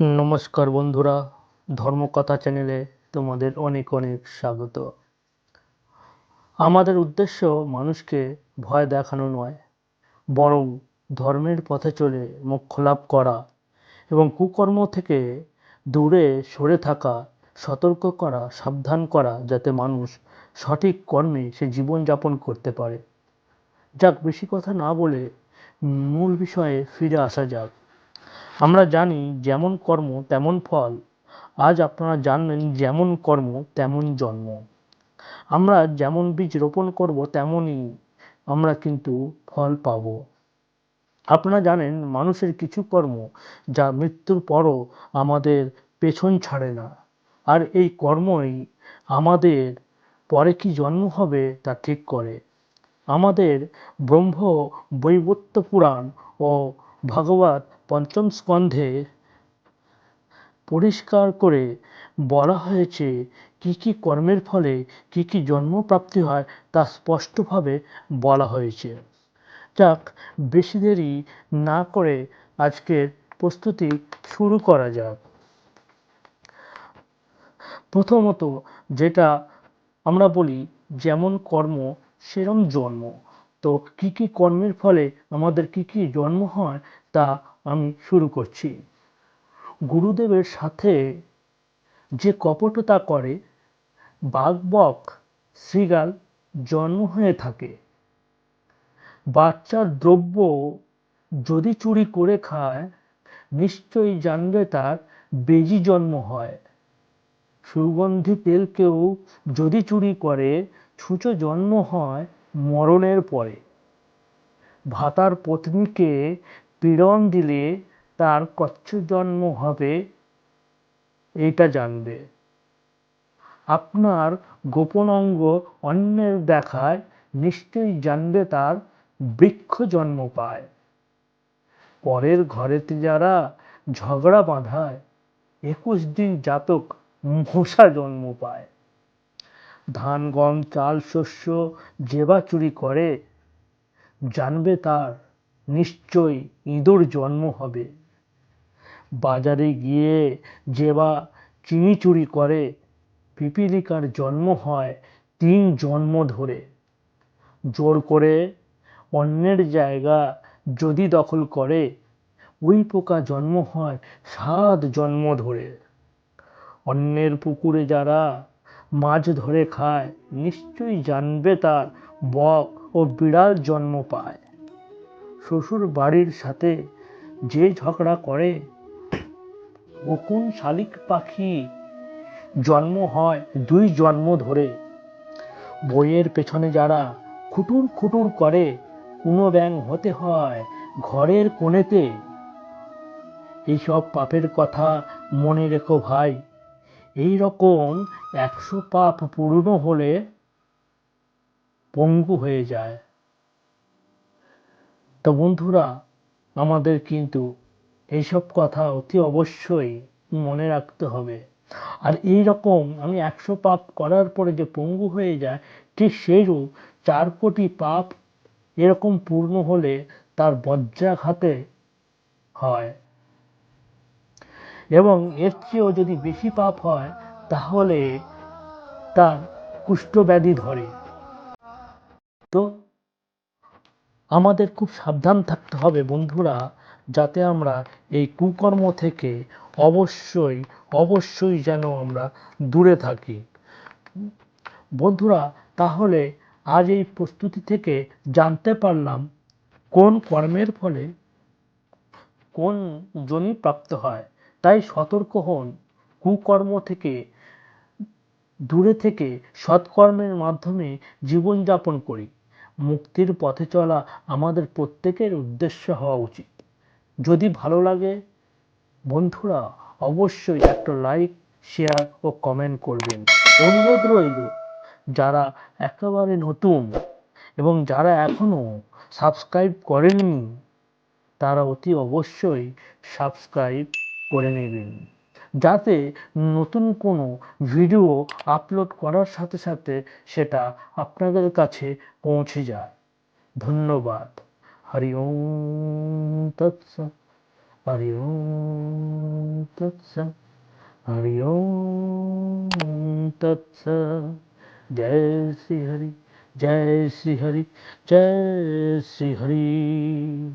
নমস্কার বন্ধুরা, ধর্মকথা চ্যানেলে তোমাদের অনেক অনেক স্বাগত। আমাদের উদ্দেশ্য মানুষকে ভয় দেখানো নয়, বরং ধর্মের পথে চলে মোক্ষ লাভ করা এবং কুকর্ম থেকে দূরে সরে থাকা, সতর্ক করা, সাবধান করা যাতে মানুষ সঠিক কর্মে সে জীবনযাপন করতে পারে। যাক, বেশি কথা না বলে মূল বিষয়ে ফিরে আসা যাক। আমরা জানি যেমন কর্ম, তেমন ফল। আজ আপনারা জানলেন যেমন কর্ম, তেমন জন্ম। আমরা যেমন বীজ রোপণ করব, তেমনই আমরা কিন্তু ফল পাব। আপনারা জানেন মানুষের কিছু কর্ম যা মৃত্যুর পরও আমাদের পেছন ছাড়ে না। আর এই কর্মই আমাদের পরে কি জন্ম হবে তা ঠিক করে। আমাদের ব্রহ্ম বৈবত্য পুরাণ ও ভগবত পঞ্চম স্কন্ধে পরিষ্কার করে বলা হয়েছে কি কি কর্মের ফলে কি কি জন্মপ্রাপ্তি হয় তা স্পষ্টভাবে বলা হয়েছে। যাক, বেশি দেরি না করে আজকের প্রস্তুতি শুরু করা যাক। প্রথমত যেটা আমরা বলি, যেমন কর্ম, সেরম জন্ম। তো কি কি কর্মের ফলে আমাদের কি কি জন্ম হয় তা আমি শুরু করছি। গুরুদেবের সাথে যে কপটতা করে বাঘবক শ্রীগাল জন্ম হয়ে থাকে। বাচ্চার দ্রব্য যদি চুরি করে খায়, নিশ্চয়ই জানবে তার বেজি জন্ম হয়। সুগন্ধি তেলকেও যদি চুরি করে, ছুঁচো জন্ম হয় মরণের পরে। ভাতার পত্নীকে পীড়ন দিলে তার কচ্ছ জন্ম হবে, এইটা জানবে। আপনার গোপন অঙ্গ অন্যের দেখায় নিশ্চয়ই জানবে তার বৃক্ষ জন্ম পায়। পরের ঘরেতে যারা ঝগড়া বাঁধায়, একুশ দিন জাতক মশা জন্ম পায়। ধান, গম, চাল, শস্য যেবা চুরি করে, জানবে তার নিশ্চয়ই ইঁদুর জন্ম হবে। বাজারে গিয়ে যে বা চিনি চুরি করে, পিপিলিকার জন্ম হয় তিন জন্ম ধরে। জোর করে অন্যের জায়গা যদি দখল করে, ওই পোকা জন্ম হয় সাত জন্ম ধরে। অন্যের পুকুরে যারা মাছ ধরে খায়, নিশ্চয়ই জানবে তার বক ও বিড়াল জন্ম পায়। শ্বশুর বাড়ির সাথে যে ঝগড়া করে ও কোন শালিক পাখি জন্ম হয় দুই জন্ম ধরে। বইয়ের পেছনে যারা খুটুর খুটুর করে কোনো ব্যাং হতে হয় ঘরের কোণেতে। এইসব পাপের কথা মনে রেখো ভাই, এই রকম একশো পাপ পূর্ণ হলে পঙ্গু হয়ে যায়। তো বন্ধুরা, আমাদের কিন্তু এইসব কথা অতি অবশ্যই মনে রাখতে হবে। আর এই রকম আমি একশো পাপ করার পরে যে পঙ্গু হয়ে যায়, ঠিক সেইরূপ চার কোটি পাপ এরকম পূর্ণ হলে তার বজ্রাঘাতে হয়। এবং এর চেয়েও যদি বেশি পাপ হয়, তাহলে তার কুষ্ঠব্যাধি ধরে। তো আমাদের খুব সাবধান থাকতে হবে বন্ধুরা, যাতে আমরা এই কুকর্ম থেকে অবশ্যই অবশ্যই যেন আমরা দূরে থাকি। বন্ধুরা, তাহলে আজ এই প্রস্তুতি থেকে জানতে পারলাম কোন কর্মের ফলে কোন জনি প্রাপ্ত হয়। তাই সতর্ক হন, কুকর্ম থেকে, দূরে থেকে সৎকর্মের মাধ্যমে জীবনযাপন করি। মুক্তির পথে চলা আমাদের প্রত্যেকের উদ্দেশ্য হওয়া উচিত। যদি ভালো লাগে, বন্ধুরা অবশ্যই একটা লাইক শেয়ার ও কমেন্ট করবেন। অনুরোধ রইল, যারা একেবারে নতুন এবং যারা এখনও সাবস্ক্রাইব করেননি, তারা অতি অবশ্যই সাবস্ক্রাইব করে নেবেন। যাতে নতুন কোনো ভিডিও আপলোড করার সাথে সাথে সেটা আপনাদের কাছে পৌঁছে যায়। ধন্যবাদ। হরি ওম তৎস। হরি ওম তৎসৎ হরি ওম তৎসৎ জয় শ্রী হরি, জয় শ্রী হরি, জয় শ্রী হরি।